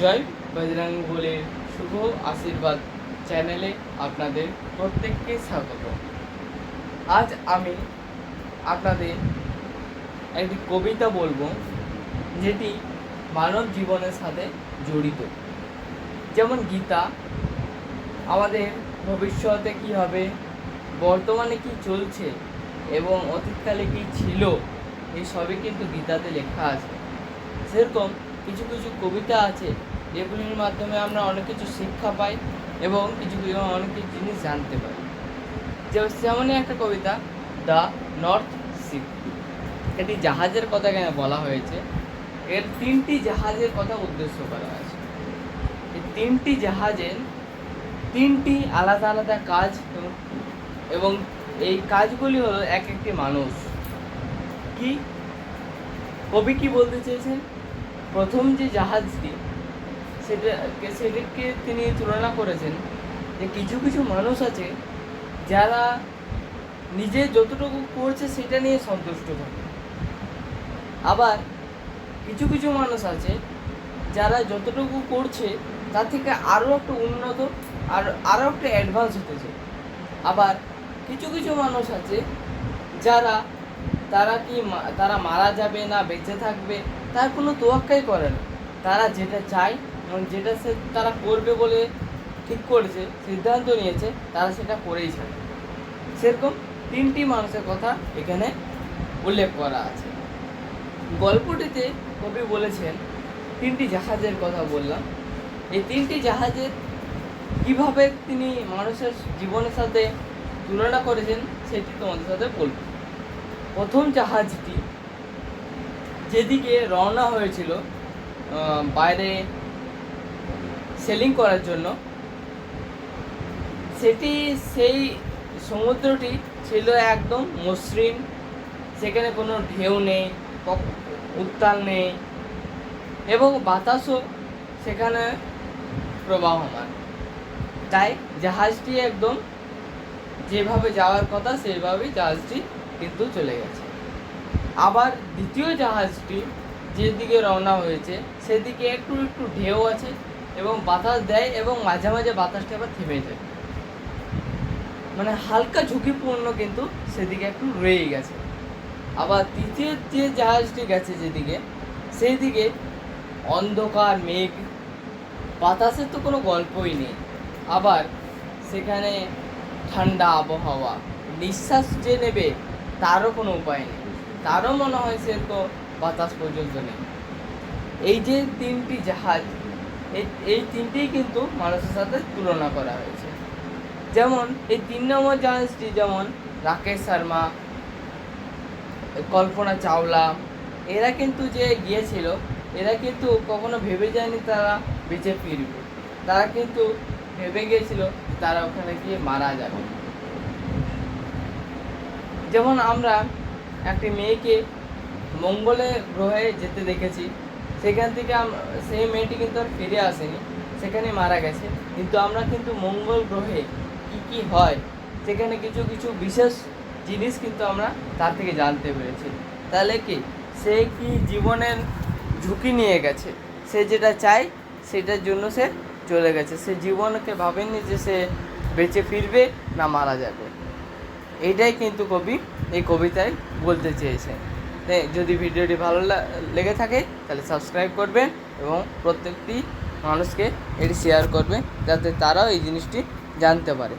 জয় বজরং বলের শুভ আশীর্বাদ চ্যানেলে আপনাদের প্রত্যেককে স্বাগত। আজ আমি আপনাদের একটি কবিতা বলব, যেটি মানব জীবনের সাথে জড়িত। যেমন গীতা, আমাদের ভবিষ্যতে কি হবে, বর্তমানে কি চলছে, এবং অতীতকালে কি ছিল এই সবই কিন্তু গীতাতে লেখা আছে। সেরকম কিছু কিছু কবিতা আছে যেগুলির মাধ্যমে আমরা অনেক কিছু শিক্ষা পাই এবং কিছু কিছু অনেক কিছু জিনিস জানতে পারি। যেমনই একটা কবিতা, দ্য নর্থ সি এটি জাহাজের কথা কেন বলা হয়েছে? এর তিনটি জাহাজের কথা উদ্দেশ্য করা আছে এই তিনটি জাহাজের তিনটি আলাদা আলাদা কাজ এবং এই কাজগুলি হলো এক একটি মানুষ। কি? কবি কি বলতে চেয়েছেন? প্রথম যে জাহাজটি, সেটা সেটাকে তিনি তুলনা করেছেন যে কিছু কিছু মানুষ আছে যারা নিজে যতটুকু করছে সেটা নিয়ে সন্তুষ্ট থাকে। আবার কিছু কিছু মানুষ আছে যারা যতটুকু করছে তার থেকে আরও একটু উন্নত আর আরও একটু অ্যাডভান্স হতেছে। আবার কিছু কিছু মানুষ আছে যারা, তারা কি তারা মারা যাবে না, বেঁচে থাকবে তার কোনো তোয়াক্কাই করে না। তারা যেটা চায় এবং যেটা সে তারা করবে বলে ঠিক করেছে, সিদ্ধান্ত নিয়েছে, তারা সেটা করেই ছাড়ে। সেরকম তিনটি মানুষের কথা এখানে উল্লেখ করা আছে। গল্পটিতে কবি বলেছেন, তিনটি জাহাজের কথা বললাম। এই তিনটি জাহাজের কীভাবে তিনি মানুষের জীবনের সাথে তুলনা করেছেন, সেটি তোমাদের সাথে বলব। প্রথম জাহাজটি যেদিকে রওনা হয়েছিল বাইরে সেলিং করার জন্য, সেটি সেই সমুদ্রটি ছিল একদম মসৃণ। সেখানে কোনো ঢেউ নেই উত্তাল নেই এবং বাতাসও সেখানে প্রবাহমান। তাই জাহাজটি একদম যেভাবে যাওয়ার কথা সেভাবেই জাহাজটি কিন্তু চলে গেছে। আবার দ্বিতীয় জাহাজটি যেদিকে রওনা হয়েছে, সেদিকে একটু একটু ঢেউ আছে এবং বাতাস দেয় এবং মাঝে মাঝে বাতাসটা আবার থেমে যায়। মানে হালকা ঝুঁকিপূর্ণ কিন্তু সেদিকে একটু রয়ে গেছে। আবার তৃতীয় যে জাহাজটি গেছে যেদিকে সেই দিকে অন্ধকার, মেঘ, বাতাসের তো কোনো গল্পই নেই। আবার সেখানে ঠান্ডা আবহাওয়া, নিঃশ্বাস যে নেবে, তারও কোনো উপায় নেই। তারও মনে হয় সে তো বাতাস পর্যন্ত নেই। এই যে তিনটি জাহাজ এই এই তিনটেই কিন্তু মানুষের সাথে তুলনা করা হয়েছে। যেমন, এই তিন নম্বর জাহাজটি যেমন রাকেশ শর্মা, কল্পনা চাওলা, এরা কিন্তু যে গিয়েছিল, এরা কিন্তু কখনো ভেবে যায়নি তারা বেঁচে ফিরবে। তারা কিন্তু ভেবে গিয়েছিল তারা ওখানে গিয়ে মারা যাবে। যেমন আমরা একটি মেয়েকে মঙ্গলে গ্রহে যেতে দেখেছি। সেখান থেকে সেই মেয়েটি কিন্তু আর ফিরে আসেনি। সেখানে মারা গেছে। কিন্তু আমরা কিন্তু মঙ্গল গ্রহে কি কি হয়, সেখানে কিছু কিছু বিশেষ জিনিস কিন্তু আমরা তার থেকে জানতে পেরেছি। তাহলে কি? সে কি জীবনের ঝুঁকি নিয়ে গেছে? সে যেটা চায়, সেটার জন্য সে চলে গেছে। সে জীবনকে ভাবেনি যে সে বেঁচে ফিরবে না মারা যাবে। এইটাই কিন্তু কবি এই কবিতায় বলতে চেয়েছে। যদি ভিডিওটি ভালো লেগে থাকে, তাহলে সাবস্ক্রাইব করবেন এবং প্রত্যেকটি মানুষকে এটি শেয়ার করবে যাতে তারাও এই জিনিসটি জানতে পারে।